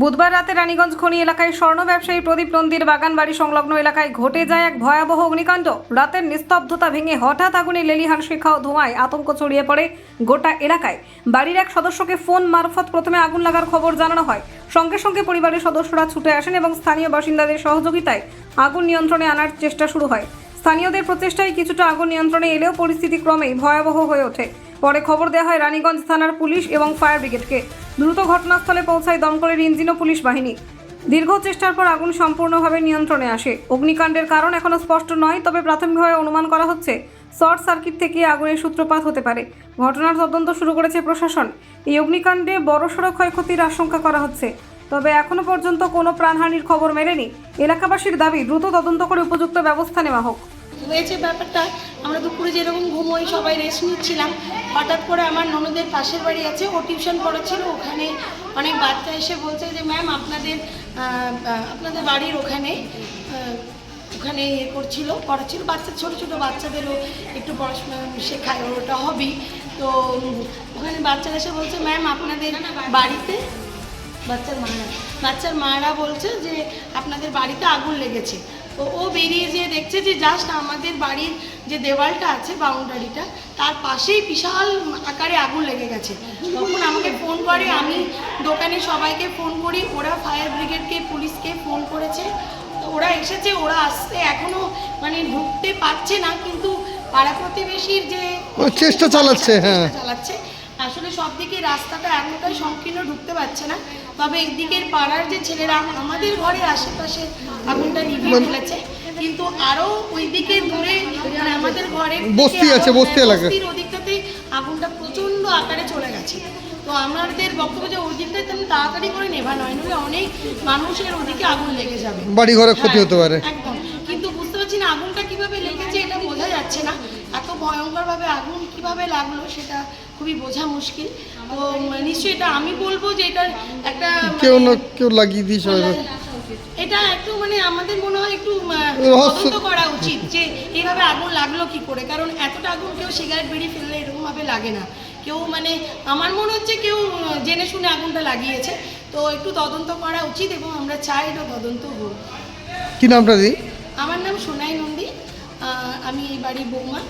বুধবার রাতে রানীগঞ্জ খনি এলাকায় স্বর্ণ ব্যবসায়ী প্রদীপ নন্দীর বাগান বাড়ি সংলগ্ন এলাকায় ঘটে যায় এক ভয়াবহ অগ্নিকাণ্ড। রাতের নিস্তব্ধতা ভেঙে হঠাৎ আগুনে লেলিহান শিখা ও ধোঁয়ায় আতঙ্ক ছড়িয়ে পড়ে গোটা এলাকায়। বাড়ির এক সদস্যকে ফোন মারফত প্রথমে আগুন লাগার খবর জানানো হয়। সঙ্গে সঙ্গে পরিবারের সদস্যরা ছুটে আসেন এবং স্থানীয় বাসিন্দাদের সহযোগিতায় আগুন নিয়ন্ত্রণে আনার চেষ্টা শুরু হয়। স্থানীয়দের প্রচেষ্টায় কিছুটা আগুন নিয়ন্ত্রণে এলেও পরিস্থিতি ক্রমেই ভয়াবহ হয়ে ওঠে। পরে খবর দেওয়া হয় রানীগঞ্জ থানার পুলিশ এবং ফায়ার ব্রিগেডকে। দ্রুত ঘটনাস্থলে পৌঁছায় দমকলের ইঞ্জিন ও পুলিশ বাহিনী। দীর্ঘ চেষ্টার পর আগুন সম্পূর্ণভাবে নিয়ন্ত্রণে আসে। অগ্নিকাণ্ডের কারণ এখনও স্পষ্ট নয়, তবে প্রাথমিকভাবে অনুমান করা হচ্ছে শর্ট সার্কিট থেকে আগুনের সূত্রপাত হতে পারে। ঘটনার তদন্ত শুরু করেছে প্রশাসন। এই অগ্নিকাণ্ডে বড়সড় ক্ষয়ক্ষতির আশঙ্কা করা হচ্ছে। তবে এখনও পর্যন্ত কোনো প্রাণহানির খবর মেলেনি। এলাকাবাসীর দাবি, দ্রুত তদন্ত করে উপযুক্ত ব্যবস্থা নেওয়া হোক। হয়েছে ব্যাপারটা, আমরা দুপুরে যেরকম ঘুমোই, সবাই রেস্ট নিচ্ছিলাম। হঠাৎ করে আমার ননদের পাশের বাড়ি আছে, ও টিউশন পড়াচ্ছিল, ওখানে অনেক বাচ্চা এসে বলছে যে ম্যাম আপনাদের আপনাদের বাড়ির ওখানে ওখানে ইয়ে করছিল, পড়াচ্ছিল। বাচ্চা, ছোটো ছোটো বাচ্চাদেরও একটু পড়াশোনা শেখায়, ওটা হবি তো ওখানে বাচ্চারা এসে বলছে ম্যাম আপনাদের বাড়িতে বাচ্চার মারা বাচ্চার মারা বলছে যে, আপনাদের বাড়িতে আগুন লেগেছে। তো ও বেরিয়ে যেয়ে দেখছে যে জাস্ট আমাদের বাড়ির যে দেওয়ালটা আছে বাউন্ডারিটা তার পাশেই বিশাল আকারে আগুন লেগে গেছে তখন আমাকে ফোন করে আমি দোকানে সবাইকে ফোন করি ওরা ফায়ার ব্রিগেডকে পুলিশকে ফোন করেছে তো ওরা এসেছে ওরা আসতে এখনও মানে ঢুকতে পারছে না কিন্তু পাড়া প্রতিবেশীর যে ও চেষ্টা চালাচ্ছে, হ্যাঁ। চালাচ্ছে আসলে সব দিকে রাস্তাটা এতটাই সংকীর্ণ ঢুকতে পারছে না। তবে একদিকের পাড়ার যে ছেলেরা আমাদের ঘরের আশেপাশে আগুনটা নিভিয়ে মানে- ফেলেছে। কিন্তু আরও দূরে মানে আমাদের ঘরের বস্তি আছে, বস্তি হ্যাঁ, এলাকা। বস্তির ওদিকটাতে আগুনটা প্রচণ্ড আকারে চলে গেছে। তো আমাদের বক্তব্য যে ওই দিকটাতে তেমন তাড়াতাড়ি করে নেভা নয় নইলে অনেক মানুষের ওদিকে আগুন লেগে যাবে। বাড়ি ঘরে ক্ষতি হ্যাঁ, হতে পারে। একদম। কিন্তু বুঝতে পারছি না আগুনটা কীভাবে লেগেছে এটা বোঝা যাচ্ছে না। এত ভয়ঙ্করভাবে আগুন কীভাবে লাগল সেটা খুবই বোঝা মুশকিল। তো উম, নিশ্চয়ই এটা আমি বলব যে এটা একটা কেউ না মানে- কেউ লাগিয়ে দিয়েছে এটা একটু মানে আমাদের মনে হয় একটু তদন্ত করা উচিত যে এইভাবে আগুন লাগল কি করে? কারণ এতটা আগুন কেউ সিগারেট বিড়ি ফেললে এরকমভাবে লাগে না। কেউ মানে আমার মনে হচ্ছে কেউ জেনে শুনে আগুনটা লাগিয়েছে। তো একটু তদন্ত করা উচিত এবং আমরা চাই এটা তদন্ত হোক। কি নামটা দিই আমার নাম সোনাই নন্দী। আমি এই বাড়ির বৌমা।